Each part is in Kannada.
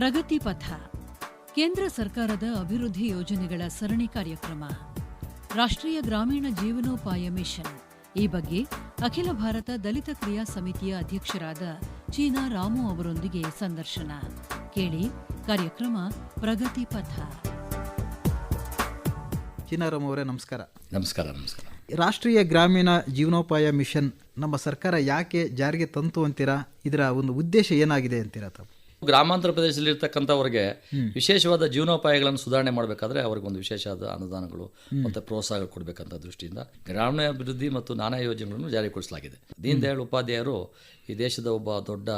ಪ್ರಗತಿ ಪಥ. ಕೇಂದ್ರ ಸರ್ಕಾರದ ಅಭಿವೃದ್ಧಿ ಯೋಜನೆಗಳ ಸರಣಿ ಕಾರ್ಯಕ್ರಮ. ರಾಷ್ಟ್ರೀಯ ಗ್ರಾಮೀಣ ಜೀವನೋಪಾಯ ಮಿಷನ್. ಈ ಬಗ್ಗೆ ಅಖಿಲ ಭಾರತ ದಲಿತ ಕ್ರಿಯಾ ಸಮಿತಿಯ ಅಧ್ಯಕ್ಷರಾದ ಚೀನಾ ರಾಮು ಅವರೊಂದಿಗೆ ಸಂದರ್ಶನ. ಕೇಳಿ ಕಾರ್ಯಕ್ರಮ ಪ್ರಗತಿ ಪಥ. ಚಿನ್ನಾರಾಮ್ ಅವರೇ ನಮಸ್ಕಾರ. ನಮಸ್ಕಾರ ನಮಸ್ಕಾರ. ರಾಷ್ಟ್ರೀಯ ಗ್ರಾಮೀಣ ಜೀವನೋಪಾಯ ಮಿಷನ್ ನಮ್ಮ ಸರ್ಕಾರ ಯಾಕೆ ಜಾರಿಗೆ ತಂತು ಅಂತೀರಾ? ಇದರ ಒಂದು ಉದ್ದೇಶ ಏನಾಗಿದೆ ಅಂತೀರಾ ತಾವು? ಗ್ರಾಮಾಂತರ ಪ್ರದೇಶದಲ್ಲಿ ಇರ್ತಕ್ಕಂಥವ್ರಿಗೆ ವಿಶೇಷವಾದ ಜೀವನೋಪಾಯಗಳನ್ನು ಸುಧಾರಣೆ ಮಾಡಬೇಕಾದ್ರೆ ಅವ್ರಿಗೆ ಒಂದು ವಿಶೇಷವಾದ ಅನುದಾನಗಳು ಮತ್ತು ಪ್ರೋತ್ಸಾಹ ಕೊಡಬೇಕಂತ ದೃಷ್ಟಿಯಿಂದ ಗ್ರಾಮೀಣಾಭಿವೃದ್ಧಿ ಮತ್ತು ನಾನಾ ಯೋಜನೆಗಳನ್ನು ಜಾರಿಗೊಳಿಸಲಾಗಿದೆ. ದೀನ್ ದಯಾಳ್ ಉಪಾಧ್ಯಾಯರು ಈ ದೇಶದ ಒಬ್ಬ ದೊಡ್ಡ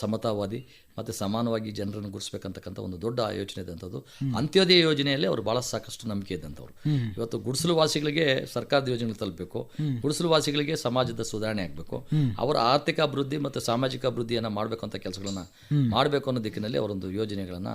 ಸಮತಾವಾದಿ ಮತ್ತು ಸಮಾನವಾಗಿ ಜನರನ್ನು ಗುಡಿಸ್ಬೇಕಂತಕ್ಕಂಥ ಒಂದು ದೊಡ್ಡ ಯೋಚನೆ ಇದ್ದಂಥದ್ದು. ಅಂತ್ಯೋದಯ ಯೋಜನೆಯಲ್ಲಿ ಅವರು ಭಾಳ ಸಾಕಷ್ಟು ನಂಬಿಕೆ ಇದ್ದಂಥವ್ರು. ಇವತ್ತು ಗುಡಿಸಲು ವಾಸಿಗಳಿಗೆ ಸರ್ಕಾರದ ಯೋಜನೆಗಳು ತಲುಪಬೇಕು. ಗುಡಿಸಲು ವಾಸಿಗಳಿಗೆ ಸಮಾಜದ ಸುಧಾರಣೆ ಆಗಬೇಕು. ಅವರ ಆರ್ಥಿಕ ಅಭಿವೃದ್ಧಿ ಮತ್ತು ಸಾಮಾಜಿಕ ಅಭಿವೃದ್ಧಿಯನ್ನು ಮಾಡಬೇಕು ಅಂತ ಕೆಲಸಗಳನ್ನ ಮಾಡಬೇಕು ಅನ್ನೋ ದಿಕ್ಕಿನಲ್ಲಿ ಅವರೊಂದು ಯೋಜನೆಗಳನ್ನ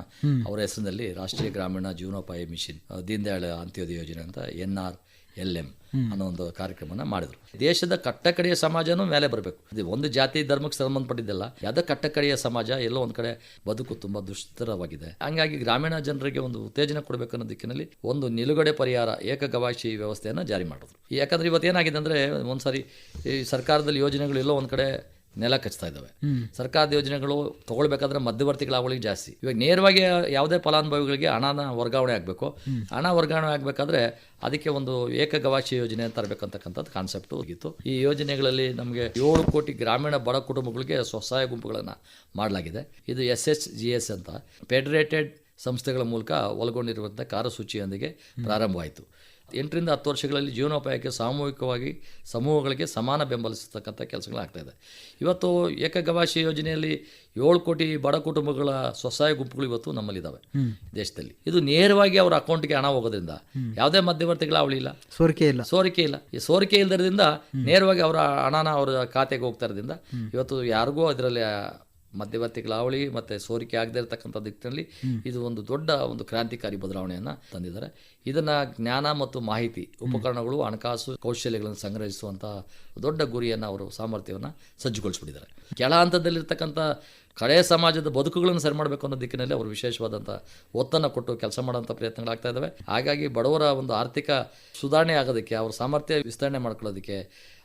ಅವರ ಹೆಸರಿನಲ್ಲಿ ರಾಷ್ಟ್ರೀಯ ಗ್ರಾಮೀಣ ಜೀವನೋಪಾಯ ಮಿಷನ್ ದೀನ್ ದಯಾಳ್ ಅಂತ್ಯೋದಯ ಯೋಜನೆ ಅಂತ ಎನ್ ಆರ್ ಎಲ್ ಎಂ ಅನ್ನೋ ಒಂದು ಕಾರ್ಯಕ್ರಮನ ಮಾಡಿದ್ರು. ದೇಶದ ಕಟ್ಟಕಡೆಯ ಸಮಾಜನೂ ಮೇಲೆ ಬರಬೇಕು. ಇದು ಒಂದು ಜಾತಿ ಧರ್ಮಕ್ಕೆ ಸಂಬಂಧಪಟ್ಟಿದ್ದಲ್ಲ ಯಾವುದೋ ಕಟ್ಟಕಡೆಯ ಸಮಾಜ ಎಲ್ಲೋ ಒಂದ್ ಕಡೆ ಬದುಕು ತುಂಬಾ ದುಷ್ಟರವಾಗಿದೆ ಹಂಗಾಗಿ ಗ್ರಾಮೀಣ ಜನರಿಗೆ ಒಂದು ಉತ್ತೇಜನ ಕೊಡಬೇಕು ಅನ್ನೋ ದಿಕ್ಕಿನಲ್ಲಿ ಒಂದು ನಿಲುಗಡೆ ಪರಿಹಾರ ಏಕಗವಾಕ್ಷಿ ವ್ಯವಸ್ಥೆಯನ್ನು ಜಾರಿ ಮಾಡಿದ್ರು. ಯಾಕಂದ್ರೆ ಇವತ್ತು ಏನಾಗಿದೆ ಅಂದ್ರೆ ಒಂದ್ಸರಿ ಈ ಸರ್ಕಾರದಲ್ಲಿ ಯೋಜನೆಗಳು ಎಲ್ಲೋ ಒಂದ್ ಕಡೆ ನೆಲ ಕಚ್ತಾ ಇದ್ದಾವೆ. ಸರ್ಕಾರದ ಯೋಜನೆಗಳು ತಗೊಳ್ಬೇಕಾದ್ರೆ ಮಧ್ಯವರ್ತಿಗಳ ಅವಳಿಗೆ ಜಾಸ್ತಿ. ಇವಾಗ ನೇರವಾಗಿ ಯಾವುದೇ ಫಲಾನುಭವಿಗಳಿಗೆ ಹಣನ ವರ್ಗಾವಣೆ ಆಗಬೇಕು. ಹಣ ವರ್ಗಾವಣೆ ಆಗಬೇಕಾದ್ರೆ ಅದಕ್ಕೆ ಒಂದು ಏಕಗವಾಕ್ಷಿ ಯೋಜನೆ ತರಬೇಕಂತಕ್ಕಂಥದ್ದು ಕಾನ್ಸೆಪ್ಟ್ ಹೋಗಿತ್ತು. ಈ ಯೋಜನೆಗಳಲ್ಲಿ ನಮಗೆ ಏಳು ಕೋಟಿ ಗ್ರಾಮೀಣ ಬಡ ಕುಟುಂಬಗಳಿಗೆ ಸ್ವಸಹಾಯ ಗುಂಪುಗಳನ್ನು ಮಾಡಲಾಗಿದೆ. ಇದು ಎಸ್ ಎಸ್ ಜಿ ಎಸ್ ಅಂತ. ಫೆಡರೇಟೆಡ್ ಸಂಸ್ಥೆಗಳ ಮೂಲಕ ಒಳಗೊಂಡಿರುವಂಥ ಕಾರ್ಯಸೂಚಿಯೊಂದಿಗೆ ಪ್ರಾರಂಭವಾಯಿತು. ಎಂಟರಿಂದ ಹತ್ತು ವರ್ಷಗಳಲ್ಲಿ ಜೀವನೋಪಾಯಕ್ಕೆ ಸಾಮೂಹಿಕವಾಗಿ ಸಮೂಹಗಳಿಗೆ ಸಮಾನ ಬೆಂಬಲಿಸತಕ್ಕಂಥ ಕೆಲಸಗಳಾಗ್ತಾ ಇದೆ. ಇವತ್ತು ಏಕಗವಾಸಿ ಯೋಜನೆಯಲ್ಲಿ ಏಳು ಕೋಟಿ ಬಡ ಕುಟುಂಬಗಳ ಸ್ವಸಹಾಯ ಗುಂಪುಗಳು ಇವತ್ತು ನಮ್ಮಲ್ಲಿದ್ದಾವೆ ದೇಶದಲ್ಲಿ. ಇದು ನೇರವಾಗಿ ಅವರ ಅಕೌಂಟ್ಗೆ ಹಣ ಹೋಗೋದ್ರಿಂದ ಯಾವುದೇ ಮಧ್ಯವರ್ತಿಗಳ ಅವಳಿ ಇಲ್ಲ. ಸೋರಿಕೆ ಇಲ್ಲ. ಸೋರಿಕೆ ಇಲ್ಲ. ಈ ಸೋರಿಕೆ ಇಲ್ಲದ್ರಿಂದ ನೇರವಾಗಿ ಅವರ ಹಣನ ಅವರ ಖಾತೆಗೆ ಹೋಗ್ತಾ ಇರೋದ್ರಿಂದ ಇವತ್ತು ಯಾರಿಗೂ ಅದರಲ್ಲಿ ಮಧ್ಯವರ್ತಿಗಳ ಅವಳಿ ಮತ್ತು ಸೋರಿಕೆ ಆಗದೇ ಇರತಕ್ಕಂಥ ದಿಕ್ಕಿನಲ್ಲಿ ಇದು ಒಂದು ದೊಡ್ಡ ಒಂದು ಕ್ರಾಂತಿಕಾರಿ ಬದಲಾವಣೆಯನ್ನು ತಂದಿದ್ದಾರೆ. ಇದನ್ನು ಜ್ಞಾನ ಮತ್ತು ಮಾಹಿತಿ ಉಪಕರಣಗಳು ಹಣಕಾಸು ಕೌಶಲ್ಯಗಳನ್ನು ಸಂಗ್ರಹಿಸುವಂತಹ ದೊಡ್ಡ ಗುರಿಯನ್ನು ಅವರು ಸಾಮರ್ಥ್ಯವನ್ನು ಸಜ್ಜುಗೊಳಿಸ್ಬಿಟ್ಟಿದ್ದಾರೆ. ಕೆಳ ಹಂತದಲ್ಲಿರ್ತಕ್ಕಂಥ ಕಡೆಯ ಸಮಾಜದ ಬದುಕುಗಳನ್ನು ಸರಿ ಮಾಡಬೇಕು ಅನ್ನೋ ದಿಕ್ಕಿನಲ್ಲಿ ಅವರು ವಿಶೇಷವಾದಂಥ ಒತ್ತನ್ನು ಕೊಟ್ಟು ಕೆಲಸ ಮಾಡುವಂಥ ಪ್ರಯತ್ನಗಳಾಗ್ತಾ ಇದ್ದಾವೆ. ಹಾಗಾಗಿ ಬಡವರ ಒಂದು ಆರ್ಥಿಕ ಸುಧಾರಣೆ ಆಗೋದಕ್ಕೆ ಅವ್ರ ಸಾಮರ್ಥ್ಯ ವಿಸ್ತರಣೆ ಮಾಡ್ಕೊಳ್ಳೋದಕ್ಕೆ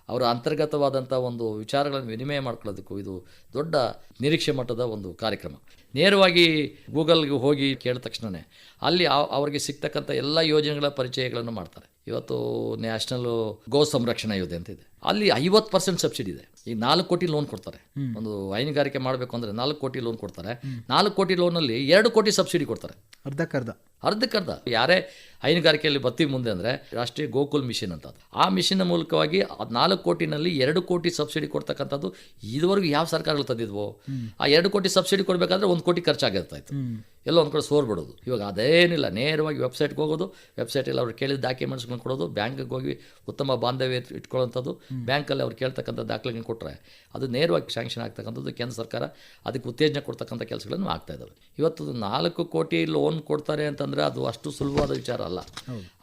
ಅವರ ಅಂತರ್ಗತವಾದಂಥ ಒಂದು ವಿಚಾರಗಳನ್ನು ವಿನಿಮಯ ಮಾಡ್ಕೊಳ್ಳೋದಕ್ಕೂ ಇದು ದೊಡ್ಡ ನಿರೀಕ್ಷೆ ಮಟ್ಟದ ಒಂದು ಕಾರ್ಯಕ್ರಮ. ನೇರವಾಗಿ ಗೂಗಲ್ಗೆ ಹೋಗಿ ಕೇಳಿದ ತಕ್ಷಣವೇ ಅಲ್ಲಿ ಅವರಿಗೆ ಸಿಗ್ತಕ್ಕಂಥ ಎಲ್ಲ ಯೋಜನೆಗಳ ಪರಿಚಯಗಳನ್ನು ಮಾಡ್ತಾರೆ. ಇವತ್ತು ನ್ಯಾಷನಲ್ ಗೋ ಸಂರಕ್ಷಣಾ ಯೋಜನೆ ಅಂತ ಇದೆ. ಅಲ್ಲಿ ಐವತ್ತು ಪರ್ಸೆಂಟ್ ಸಬ್ಸಿಡಿ ಇದೆ. ಈಗ ನಾಲ್ಕು ಕೋಟಿ ಲೋನ್ ಕೊಡ್ತಾರೆ. ಒಂದು ಹೈನುಗಾರಿಕೆ ಮಾಡಬೇಕು ಅಂದರೆ ನಾಲ್ಕು ಕೋಟಿ ಲೋನ್ ಕೊಡ್ತಾರೆ. ನಾಲ್ಕು ಕೋಟಿ ಲೋನಲ್ಲಿ ಎರಡು ಕೋಟಿ ಸಬ್ಸಿಡಿ ಕೊಡ್ತಾರೆ. ಅರ್ಧಕ್ಕರ್ಧ. ಅರ್ಧಕ್ಕರ್ಧ ಯಾರೇ ಹೈನುಗಾರಿಕೆಯಲ್ಲಿ ಬರ್ತೀವಿ ಮುಂದೆ ಅಂದರೆ ರಾಷ್ಟ್ರೀಯ ಗೋಕುಲ್ ಮಿಷನ್ ಅಂತ. ಆ ಮಿಷನ್ನ ಮೂಲಕವಾಗಿ ನಾಲ್ಕು ಕೋಟಿನಲ್ಲಿ ಎರಡು ಕೋಟಿ ಸಬ್ಸಿಡಿ ಕೊಡ್ತಕ್ಕಂಥದ್ದು ಇದುವರೆಗೂ ಯಾವ ಸರ್ಕಾರಗಳು ತಂದಿದ್ವು? ಆ ಎರಡು ಕೋಟಿ ಸಬ್ಸಿಡಿ ಕೊಡಬೇಕಾದ್ರೆ ಒಂದು ಕೋಟಿ ಖರ್ಚಾಗಿರ್ತಾ ಇತ್ತು ಎಲ್ಲೋ ಒಂದು ಕಡೆ ಸೋರ್ಬಿಡೋದು ಇವಾಗ ಅದೇನಿಲ್ಲ, ನೇರವಾಗಿ ವೆಬ್ಸೈಟ್ಗೆ ಹೋಗೋದು, ವೆಬ್ಸೈಟಲ್ಲಿ ಅವ್ರು ಕೇಳಿದ ಡಾಕ್ಯುಮೆಂಟ್ಸ್ಗಳನ್ನ ಕೊಡೋದು, ಬ್ಯಾಂಕಿಗೆ ಹೋಗಿ ಉತ್ತಮ ಬಾಂಧವ್ಯ ಇಟ್- ಇಟ್ಕೊಳ್ಳೋಂಥದ್ದು, ಬ್ಯಾಂಕಲ್ಲಿ ಅವ್ರು ಕೇಳ್ತಕ್ಕಂಥ ದಾಖಲೆಗಳನ್ನ ಕೊಟ್ಟರೆ ಅದು ನೇರವಾಗಿ ಶಾಂಕ್ಷನ್ ಆಗ್ತಕ್ಕಂಥದ್ದು ಕೇಂದ್ರ ಸರ್ಕಾರ, ಅದಕ್ಕೆ ಉತ್ತೇಜನ ಕೊಡ್ತಕ್ಕಂಥ ಕೆಲಸಗಳನ್ನು ಆಗ್ತಾ ಇದ್ದಾವೆ ಇವತ್ತು ನಾಲ್ಕು ಕೋಟಿ ಲೋನ್ ಕೊಡ್ತಾರೆ ಅಂತಂದರೆ ಅದು ಅಷ್ಟು ಸುಲಭವಾದ ವಿಚಾರ ಅಲ್ಲ.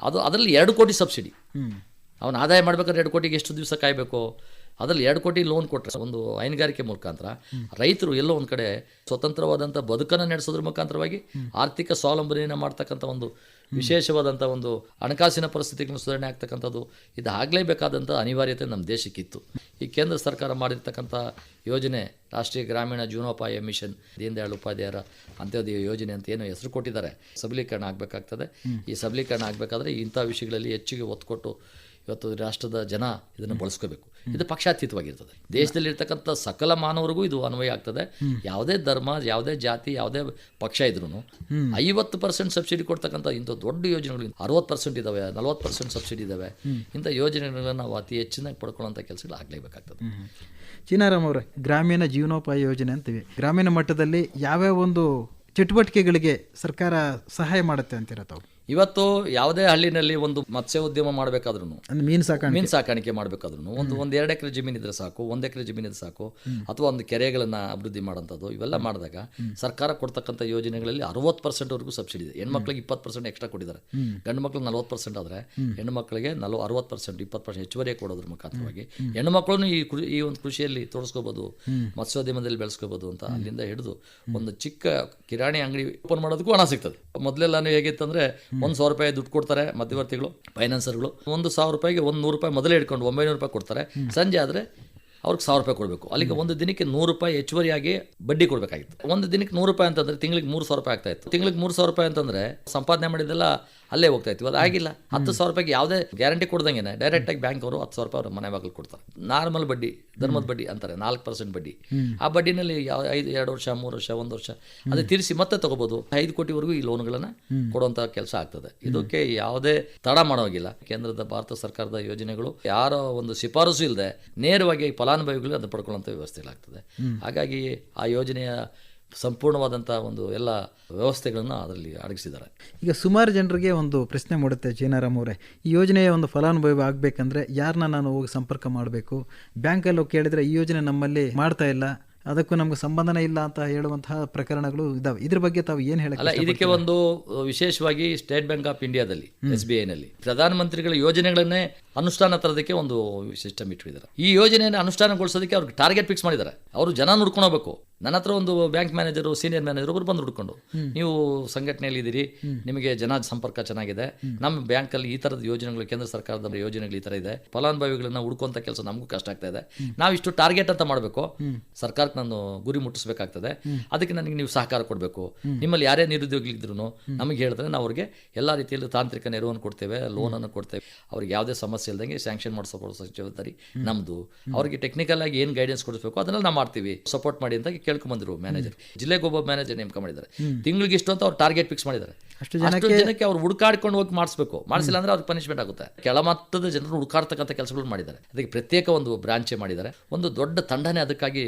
ಅದು ಅದರಲ್ಲಿ ಎರಡು ಕೋಟಿ ಸಬ್ಸಿಡಿ. ಅವನು ಆದಾಯ ಮಾಡ್ಬೇಕಾದ್ರೆ ಎರಡು ಕೋಟಿಗೆ ಎಷ್ಟು ದಿವಸ ಕಾಯಬೇಕು? ಅದರಲ್ಲಿ ಎರಡು ಕೋಟಿ ಲೋನ್ ಕೊಟ್ಟರೆ ಒಂದು ಹೈನುಗಾರಿಕೆ ಮುಖಾಂತರ ರೈತರು ಎಲ್ಲೋ ಒಂದು ಕಡೆ ಸ್ವತಂತ್ರವಾದಂಥ ಬದುಕನ್ನು ನಡೆಸೋದ್ರ ಮುಖಾಂತರವಾಗಿ ಆರ್ಥಿಕ ಸ್ವಾವಲಂಬನೆಯನ್ನು ಮಾಡ್ತಕ್ಕಂಥ ಒಂದು ವಿಶೇಷವಾದಂಥ ಒಂದು ಹಣಕಾಸಿನ ಪರಿಸ್ಥಿತಿಗಳನ್ನು ಸುಧಾರಣೆ ಆಗ್ತಕ್ಕಂಥದ್ದು ಇದು ಆಗಲೇಬೇಕಾದಂಥ ಅನಿವಾರ್ಯತೆ ನಮ್ಮ ದೇಶಕ್ಕಿತ್ತು. ಈ ಕೇಂದ್ರ ಸರ್ಕಾರ ಮಾಡಿರ್ತಕ್ಕಂಥ ಯೋಜನೆ, ರಾಷ್ಟ್ರೀಯ ಗ್ರಾಮೀಣ ಜೀವನೋಪಾಯ ಮಿಷನ್ ದೀನ್ ದಯಾಳ್ ಉಪಾಧ್ಯಾಯರ ಅಂತ್ಯೋದಯ ಯೋಜನೆ ಅಂತ ಏನು ಹೆಸರು ಕೊಟ್ಟಿದ್ದಾರೆ. ಸಬಲೀಕರಣ ಆಗಬೇಕಾಗ್ತದೆ. ಈ ಸಬಲೀಕರಣ ಆಗಬೇಕಾದ್ರೆ ಇಂಥ ವಿಷಯಗಳಲ್ಲಿ ಹೆಚ್ಚಿಗೆ ಒತ್ತು ಕೊಟ್ಟು ಇವತ್ತು ರಾಷ್ಟ್ರದ ಜನ ಇದನ್ನು ಬಳಸ್ಕೋಬೇಕು. ಇದು ಪಕ್ಷಾತೀತವಾಗಿರ್ತದೆ. ದೇಶದಲ್ಲಿ ಇರ್ತಕ್ಕಂಥ ಸಕಲ ಮಾನವರಿಗೂ ಇದು ಅನ್ವಯ ಆಗ್ತದೆ. ಯಾವುದೇ ಧರ್ಮ ಯಾವುದೇ ಜಾತಿ ಯಾವುದೇ ಪಕ್ಷ ಇದ್ರೂ ಐವತ್ತು ಪರ್ಸೆಂಟ್ ಸಬ್ಸಿಡಿ ಕೊಡ್ತಕ್ಕಂಥ ಇಂಥ ದೊಡ್ಡ ಯೋಜನೆಗಳು ಅರವತ್ತು ಪರ್ಸೆಂಟ್ ಇದಾವೆ ನಲವತ್ತು ಪರ್ಸೆಂಟ್ ಸಬ್ಸಿಡಿ ಇದಾವೆ. ಇಂಥ ಯೋಜನೆಗಳನ್ನು ನಾವು ಅತಿ ಹೆಚ್ಚಿನಾಗಿ ಪಡ್ಕೊಳ್ಳೋಂಥ ಕೆಲಸಗಳು ಆಗಲೇಬೇಕಾಗ್ತದೆ. ಚೀನಾರಾಮ್ ಅವರೇ ಗ್ರಾಮೀಣ ಜೀವನೋಪಾಯ ಯೋಜನೆ ಅಂತೀವಿ. ಗ್ರಾಮೀಣ ಮಟ್ಟದಲ್ಲಿ ಯಾವ್ಯಾವ ಒಂದು ಚಟುವಟಿಕೆಗಳಿಗೆ ಸರ್ಕಾರ ಸಹಾಯ ಮಾಡುತ್ತೆ ಅಂತೀರಾ ತಾವು? ಇವತ್ತು ಯಾವುದೇ ಹಳ್ಳಿನಲ್ಲಿ ಒಂದು ಮತ್ಸ್ಯ ಉದ್ಯಮ ಮಾಡಬೇಕಾದ್ರೂ ಮೀನು ಸಾಕಾಣಿಕೆ. ಮೀನು ಸಾಕಾಣಿಕೆ ಮಾಡಬೇಕಾದ್ರೂ ಒಂದು ಒಂದು ಎರಡು ಎಕರೆ ಜಮೀನು ಇದ್ರೆ ಸಾಕು ಒಂದು ಎಕರೆ ಜಮೀನು ಇದ್ರೆ ಸಾಕು ಅಥವಾ ಒಂದು ಕೆರೆಗಳನ್ನ ಅಭಿವೃದ್ಧಿ ಮಾಡೋಂಥದ್ದು ಇವೆಲ್ಲ ಮಾಡಿದಾಗ ಸರ್ಕಾರ ಕೊಡ್ತಕ್ಕಂಥ ಯೋಜನೆಗಳಲ್ಲಿ ಅರವತ್ತು ಪರ್ಸೆಂಟ್ವರೆಗೂ ಸಬ್ಸಿಡಿ ಇದೆ. ಹೆಣ್ಮಕ್ಳಿಗೆ ಇಪ್ಪತ್ತು ಪರ್ಸೆಂಟ್ ಎಕ್ಸ್ಟ್ರಾ ಕೊಟ್ಟಿದ್ದಾರೆ. ಗಂಡು ಮಕ್ಳಿಗೆ ನಲ್ವತ್ತು ಪರ್ಸೆಂಟ್ ಆದರೆ ಹೆಣ್ಮಕ್ಳಿಗೆ ನಲ್ವ ಅರವತ್ತು ಪರ್ಸೆಂಟ್ ಇಪ್ಪತ್ತು ಪರ್ಸೆಂಟ್ ಹೆಚ್ಚುವರಿ ಕೊಡೋದ್ರ ಮುಖಾಂತರವಾಗಿ ಹೆಣ್ಮಕ್ಳು ಈ ಕೃ- ಈ ಒಂದು ಕೃಷಿಯಲ್ಲಿ ತೋರಿಸ್ಕೋಬೋದು ಮತ್ಸ್ಯೋದ್ಯಮದಲ್ಲಿ ಬೆಳೆಸ್ಕೋಬೋದು ಅಂತ ಅಲ್ಲಿಂದ ಹಿಡಿದು ಒಂದು ಚಿಕ್ಕ ಕಿರಾಣಿ ಅಂಗಡಿ ಓಪನ್ ಮಾಡೋದಕ್ಕೂ ಹಣ ಸಿಗ್ತದೆ. ಮೊದಲೆಲ್ಲಾನು ಹೇಗಿತ್ತಂದ್ರೆ ಒಂದು ಸಾವಿರ ರೂಪಾಯಿ ದುಡ್ಡು ಕೊಡ್ತಾರೆ ಮಧ್ಯವರ್ತಿಗಳು ಫೈನಾನ್ಸರ್ಗಳು ಒಂದು ಸಾವಿರ ರೂಪಾಯಿಗೆ ಒಂದು ನೂರು ರೂಪಾಯಿ ಮೊದಲೇ ಇಟ್ಕೊಂಡು ಒಂಬೈನೂರು ರೂಪಾಯಿ ಕೊಡ್ತಾರೆ. ಸಂಜೆ ಆದರೆ ಅವ್ರಿಗೆ ಸಾವಿರ ರೂಪಾಯಿ ಕೊಡಬೇಕು. ಅಲ್ಲಿಗೆ ಒಂದು ದಿನಕ್ಕೆ ನೂರು ರೂಪಾಯಿ ಹೆಚ್ಚುವರಿಯಾಗಿ ಬಡ್ಡಿ ಕೊಡಬೇಕಾಗಿತ್ತು. ಒಂದು ದಿನಕ್ಕೆ ನೂರು ರೂಪಾಯಿ ಅಂತಂದ್ರೆ ತಿಂಗಳಿಗೆ ಮೂರು ಸಾವಿರ ರೂಪಾಯಿ ಆಗ್ತಾ ಇತ್ತು. ತಿಂಗಳಿಗೆ ಮೂರು ಸಾವಿರ ರೂಪಾಯಿ ಅಂತಂದ್ರೆ ಸಂಪಾದನೆ ಮಾಡಿದ್ದೆಲ್ಲ ಅಲ್ಲೇ ಹೋಗ್ತಾ ಇತ್ತು. ಅದು ಆಗಿಲ್ಲ. ಹತ್ತು ಸಾವಿರ ರೂಪಾಯಿಗೆ ಯಾವುದೇ ಗ್ಯಾರಂಟಿ ಕೊಡ್ದಂಗೆ ಡೈರೆಕ್ಟಾಗಿ ಬ್ಯಾಂಕ್ ಅವರು ಹತ್ತು ಸಾವಿರ ರೂಪಾಯಿ ಅವ್ರ ಮನೆ ಬಾಗಿಲು ಕೊಡ್ತಾರೆ. ನಾರ್ಮಲ್ ಬಡ್ಡಿ ಧರ್ಮದ ಬಡ್ಡಿ ಅಂತಾರೆ ನಾಲ್ಕು ಪರ್ಸೆಂಟ್ ಬಡ್ಡಿ. ಆ ಬಡ್ಡಿನಲ್ಲಿ ಯಾವ ಐದು ಎರಡು ವರ್ಷ ಮೂರು ವರ್ಷ ಒಂದು ವರ್ಷ ಅದು ತೀರಿಸಿ ಮತ್ತೆ ತಗೋಬಹುದು ಐದು ಕೋಟಿವರೆಗೂ ಈ ಲೋನ್ಗಳನ್ನ ಕೊಡುವಂಥ ಕೆಲಸ ಆಗ್ತದೆ. ಇದಕ್ಕೆ ಯಾವುದೇ ತಡ ಮಾಡೋಗಿಲ್ಲ. ಕೇಂದ್ರದ ಭಾರತ ಸರ್ಕಾರದ ಯೋಜನೆಗಳು ಯಾರ ಒಂದು ಶಿಫಾರಸು ಇಲ್ಲದೆ ನೇರವಾಗಿ ಫಲಾನುಭವಿಗಳು ಅದನ್ನು ಪಡ್ಕೊಳ್ಳುವಂಥ ವ್ಯವಸ್ಥೆಗಳಾಗ್ತದೆ. ಹಾಗಾಗಿ ಆ ಯೋಜನೆಯ ಸಂಪೂರ್ಣವಾದಂಥ ಒಂದು ಎಲ್ಲ ವ್ಯವಸ್ಥೆಗಳನ್ನು ಅದರಲ್ಲಿ ಅಡಗಿಸಿದ್ದಾರೆ. ಈಗ ಸುಮಾರು ಜನರಿಗೆ ಒಂದು ಪ್ರಶ್ನೆ ಮೂಡುತ್ತೆ ಜೀನಾರಾಮ್ ಅವರೇ. ಈ ಯೋಜನೆಯ ಒಂದು ಫಲಾನುಭವಿ ಆಗಬೇಕಂದ್ರೆ ಯಾರನ್ನ ನಾನು ಹೋಗಿ ಸಂಪರ್ಕ ಮಾಡಬೇಕು? ಬ್ಯಾಂಕಲ್ಲಿ ಹೋಗಿ ಕೇಳಿದ್ರೆ ಈ ಯೋಜನೆ ನಮ್ಮಲ್ಲಿ ಮಾಡ್ತಾ ಇಲ್ಲ ಅದಕ್ಕೂ ನಮ್ಗೆ ಸಂಬಂಧನೇ ಇಲ್ಲ ಅಂತ ಹೇಳುವಂತಹ ಪ್ರಕರಣಗಳು ಇದಾವೆ. ಇದ್ರ ಬಗ್ಗೆ ತಾವು ಏನು ಅಲ್ಲ ಇದಕ್ಕೆ ಒಂದು ವಿಶೇಷವಾಗಿ ಸ್ಟೇಟ್ ಬ್ಯಾಂಕ್ ಆಫ್ ಇಂಡಿಯಾದಲ್ಲಿ ಎಸ್ ಬಿ ಐನಲ್ಲಿ. ಪ್ರಧಾನಮಂತ್ರಿಗಳ ಯೋಜನೆಗಳನ್ನೇ ಅನುಷ್ಠಾನ ತರೋದಕ್ಕೆ ಒಂದು ಸಿಸ್ಟಮ್ ಇಟ್ಟಿದ್ದಾರೆ ಈ ಯೋಜನೆಯನ್ನು ಅನುಷ್ಠಾನಗೊಳಿಸೋದಕ್ಕೆ ಅವ್ರಿಗೆ ಟಾರ್ಗೆಟ್ ಫಿಕ್ಸ್ ಮಾಡಿದ್ದಾರೆ. ಅವರು ಜನ ನೋಡ್ಕೊಂಡು ಹೋಗ್ಬೇಕು. ನನ್ನ ಹತ್ರ ಒಂದು ಬ್ಯಾಂಕ್ ಮ್ಯಾನೇಜರು ಸೀನಿಯರ್ ಮ್ಯಾನೇಜರ್ ಒಬ್ಬರು ಬಂದು ಹುಡ್ಕೊಂಡು ನೀವು ಸಂಘಟನೆಯಲ್ಲಿ ಇದ್ದೀರಿ ನಿಮಗೆ ಜನ ಸಂಪರ್ಕ ಚೆನ್ನಾಗಿದೆ. ನಮ್ಮ ಬ್ಯಾಂಕಲ್ಲಿ ಈ ಥರದ ಯೋಜನೆಗಳು ಕೇಂದ್ರ ಸರ್ಕಾರದ ಯೋಜನೆಗಳು ಈ ಥರ ಇದೆ. ಫಲಾನುಭವಿಗಳನ್ನ ಹುಡ್ಕೊಂತ ಕೆಲಸ ನಮಗೂ ಕಷ್ಟ ಆಗ್ತಾ ಇದೆ. ನಾವು ಇಷ್ಟು ಟಾರ್ಗೆಟ್ ಅಂತ ಮಾಡಬೇಕು. ಸರ್ಕಾರಕ್ಕೆ ನಾನು ಗುರಿ ಮುಟ್ಟಿಸ್ಬೇಕಾಗ್ತದೆ. ಅದಕ್ಕೆ ನನಗೆ ನೀವು ಸಹಕಾರ ಕೊಡಬೇಕು. ನಿಮ್ಮಲ್ಲಿ ಯಾರೇ ನಿರುದ್ಯೋಗಿಗಳಿದ್ರು ನಮಗೆ ಹೇಳಿದ್ರೆ ನಾವು ಅವ್ರಿಗೆ ಎಲ್ಲ ರೀತಿಯಲ್ಲಿ ತಾಂತ್ರಿಕ ನೆರವನ್ನು ಕೊಡ್ತೇವೆ ಲೋನನ್ನು ಕೊಡ್ತೇವೆ. ಅವ್ರಿಗೆ ಯಾವುದೇ ಸಮಸ್ಯೆ ಇಲ್ದಂಗೆ ಸ್ಯಾಂಕ್ಷನ್ ಮಾಡಿಸೋ ಜವಾಬ್ದಾರಿ ನಮ್ಮದು ಅವ್ರಿಗೆ ಟೆಕ್ನಿಕಲ್ ಆಗಿ ಏನು ಗೈಡೆನ್ಸ್ ಕೊಡಿಸ್ಬೇಕು ಅದನ್ನೆಲ್ಲ ನಾವು ಮಾಡ್ತೀವಿ. ಸಪೋರ್ಟ್ ಮಾಡಿ ಅಂತ ಕೇಳ್ಕೊಂಬಂದಿರು ಮ್ಯಾನೇಜರ್ ಜಿಲ್ಲೆಗೆ ಒಬ್ಬ ಮ್ಯಾನೇಜರ್ ನೇಮಕ ಮಾಡಿದ್ದಾರೆ. ತಿಂಗಳಿಗೆ ಇಷ್ಟು ಅಂತ ಅವ್ರು ಟಾರ್ಗೆಟ್ ಫಿಕ್ಸ್ ಮಾಡಿದ್ದಾರೆ. ಅಷ್ಟು ಜನಕ್ಕೆ ಜನಕ್ಕೆ ಅವ್ರು ಹುಡುಕಾಡ್ಕೊಂಡು ಹೋಗಿ ಮಾಡಿಸ್ಬೇಕು. ಮಾಡಿಸಿಲ್ಲ ಅಂದ್ರೆ ಅವ್ರಿಗೆ ಪನಿಷ್ಮೆಂಟ್ ಆಗುತ್ತೆ. ಕೆಳಮಟ್ಟದ ಜನರು ಹುಡುಕಾಡ್ತಕ್ಕಂಥ ಕೆಲಸಗಳು ಮಾಡಿದ್ದಾರೆ. ಅದಕ್ಕೆ ಪ್ರತ್ಯೇಕ ಒಂದು ಬ್ರಾಂಚೆ ಮಾಡಿದ್ದಾರೆ. ಒಂದು ದೊಡ್ಡ ತಂಡನೇ ಅದಕ್ಕಾಗಿ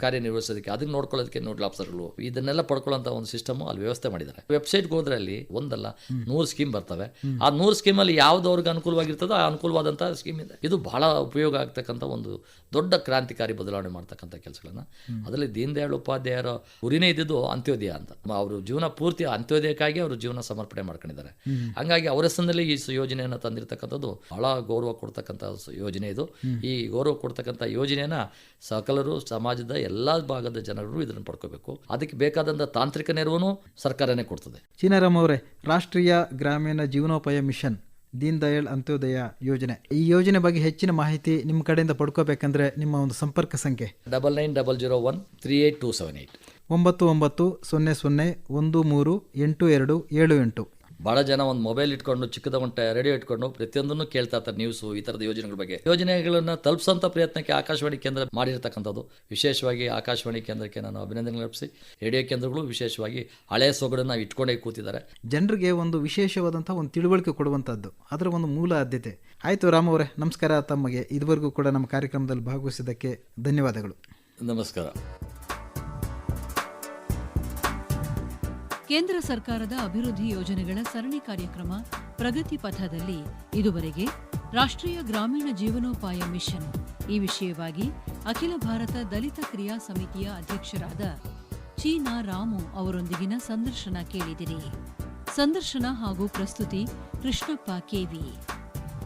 ಕಾರ್ಯನಿರ್ವಹಿಸೋದಕ್ಕೆ ಅದನ್ನ ನೋಡ್ಕೊಳ್ಳೋದಕ್ಕೆ ನೋಡಲ್ ಆಫೀಸರ್ಗಳು ಇದನ್ನೆಲ್ಲ ಪಡ್ಕೊಳ್ಳೋಂಥ ಒಂದು ಸಿಸ್ಟಮ್ ಅಲ್ಲಿ ವ್ಯವಸ್ಥೆ ಮಾಡಿದ್ದಾರೆ. ವೆಬ್ಸೈಟ್ ಹೋದ್ರೆ ಅಲ್ಲಿ ಒಂದಲ್ಲ ನೂರು ಸ್ಕೀಮ್ ಬರ್ತವೆ. ಆ ನೂರು ಸ್ಕೀಮಲ್ಲಿ ಯಾವ್ದು ಅವ್ರಿಗೆ ಅನುಕೂಲವಾಗಿರ್ತದೋ ಆ ಅನುಕೂಲವಾದಂಥ ಸ್ಕೀಮ್ ಇದೆ. ಇದು ಬಹಳ ಉಪಯೋಗ ಆಗ್ತಕ್ಕಂಥ ಒಂದು ದೊಡ್ಡ ಕ್ರಾಂತಿಕಾರಿ ಬದಲಾವಣೆ ಮಾಡ್ತಕ್ಕಂಥ ಕೆಲಸಗಳನ್ನ. ಅದರಲ್ಲಿ ದೀನ್ ದಯಾಳ್ ಉಪಾಧ್ಯಾಯರ ಗುರಿನೇ ಇದ್ದಿದ್ದು ಅಂತ್ಯೋದಯ ಅಂತ. ಅವರು ಜೀವನ ಪೂರ್ತಿ ಅಂತ್ಯೋದಯಕ್ಕಾಗಿ ಅವರು ಜೀವನ ಸಮರ್ಪಣೆ ಮಾಡ್ಕೊಂಡಿದ್ದಾರೆ. ಹಂಗಾಗಿ ಅವರ ಹೆಸರಿನಲ್ಲಿ ಈ ಯೋಜನೆಯನ್ನು ತಂದಿರತಕ್ಕಂಥದ್ದು ಬಹಳ ಗೌರವ ಕೊಡ್ತಕ್ಕಂಥ ಯೋಜನೆ ಇದು. ಈ ಗೌರವ ಕೊಡ್ತಕ್ಕಂಥ ಯೋಜನೆಯನ್ನ ಸಕಲರು ಸಮಾಜದ ಎಲ್ಲ ಭಾಗದ ಜನರು ಇದನ್ನು ಪಡ್ಕೋಬೇಕು. ಅದಕ್ಕೆ ಬೇಕಾದಂಥ ತಾಂತ್ರಿಕ ನೆರವನ್ನು ಸರ್ಕಾರನೇ ಕೊಡ್ತದೆ. ಚೀನಾರಾಮ್ ಅವರೇ ರಾಷ್ಟ್ರೀಯ ಗ್ರಾಮೀಣ ಜೀವನೋಪಾಯ ಮಿಷನ್ ದೀನ್ ದಯಾಳ್ ಅಂತ್ಯೋದಯ ಯೋಜನೆ. ಈ ಯೋಜನೆ ಬಗ್ಗೆ ಹೆಚ್ಚಿನ ಮಾಹಿತಿ ನಿಮ್ಮ ಕಡೆಯಿಂದ ಪಡ್ಕೋಬೇಕಂದ್ರೆ ನಿಮ್ಮ ಒಂದು ಸಂಪರ್ಕ ಸಂಖ್ಯೆ. Double nine double zero one three eight two seven eight ಒಂಬತ್ತು ಒಂಬತ್ತು ಸೊನ್ನೆ ಸೊನ್ನೆ ಒಂದು ಮೂರು ಎಂಟು ಎರಡು ಏಳು ಎಂಟು. ಬಹಳ ಜನ ಒಂದು ಮೊಬೈಲ್ ಇಟ್ಕೊಂಡು ಚಿಕ್ಕದ ರೇಡಿಯೋ ಇಟ್ಕೊಂಡು ಪ್ರತಿಯೊಂದನ್ನು ಕೇಳ್ತಾ ಇರ್ತಾರೆ ನ್ಯೂಸ್ ಈ ತರದ ಯೋಜನೆಗಳ ಬಗ್ಗೆ. ಯೋಜನೆಗಳನ್ನ ತಲುಪಿಸುವಂತ ಪ್ರಯತ್ನಕ್ಕೆ ಆಕಾಶವಾಣಿ ಕೇಂದ್ರ ಮಾಡಿರ್ತಕ್ಕಂಥದ್ದು. ವಿಶೇಷವಾಗಿ ಆಕಾಶವಾಣಿ ಕೇಂದ್ರಕ್ಕೆ ನಾನು ಅಭಿನಂದನೆ ಅರ್ಪಿಸಿ ರೇಡಿಯೋ ಕೇಂದ್ರಗಳು ವಿಶೇಷವಾಗಿ ಹಳೆಯ ಸೊಗಡನ್ನು ಇಟ್ಕೊಂಡೇ ಕೂತಿದ್ದಾರೆ. ಜನರಿಗೆ ಒಂದು ವಿಶೇಷವಾದಂತಹ ಒಂದು ತಿಳುವಳಿಕೆ ಕೊಡುವಂಥದ್ದು ಅದರ ಒಂದು ಮೂಲ ಆದ್ಯತೆ. ಆಯ್ತು ರಾಮ್ ಅವರೇ ನಮಸ್ಕಾರ ತಮಗೆ ಇದುವರೆಗೂ ಕೂಡ ನಮ್ಮ ಕಾರ್ಯಕ್ರಮದಲ್ಲಿ ಭಾಗವಹಿಸಿದ್ದಕ್ಕೆ ಧನ್ಯವಾದಗಳು. ನಮಸ್ಕಾರ. ಕೇಂದ್ರ ಸರ್ಕಾರದ ಅಭಿವೃದ್ಧಿ ಯೋಜನೆಗಳ ಸರಣಿ ಕಾರ್ಯಕ್ರಮ ಪ್ರಗತಿ ಪಥದಲ್ಲಿ ಇದುವರೆಗೆ ರಾಷ್ಟ್ರೀಯ ಗ್ರಾಮೀಣ ಜೀವನೋಪಾಯ ಮಿಷನ್. ಈ ವಿಷಯವಾಗಿ ಅಖಿಲ ಭಾರತ ದಲಿತ ಕ್ರಿಯಾ ಸಮಿತಿಯ ಅಧ್ಯಕ್ಷರಾದ ಚೀನಾ ರಾಮು ಅವರೊಂದಿಗಿನ ಸಂದರ್ಶನ ಕೇಳಿದಿರಿ. ಸಂದರ್ಶನ ಹಾಗೂ ಪ್ರಸ್ತುತಿ ಕೃಷ್ಣಪ್ಪ ಕೆವಿ.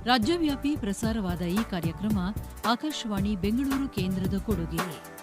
ರಾಜ್ಯವ್ಯಾಪಿ ಪ್ರಸಾರವಾದ ಈ ಕಾರ್ಯಕ್ರಮ ಆಕಾಶವಾಣಿ ಬೆಂಗಳೂರು ಕೇಂದ್ರದ ಕೊಡುಗೆ.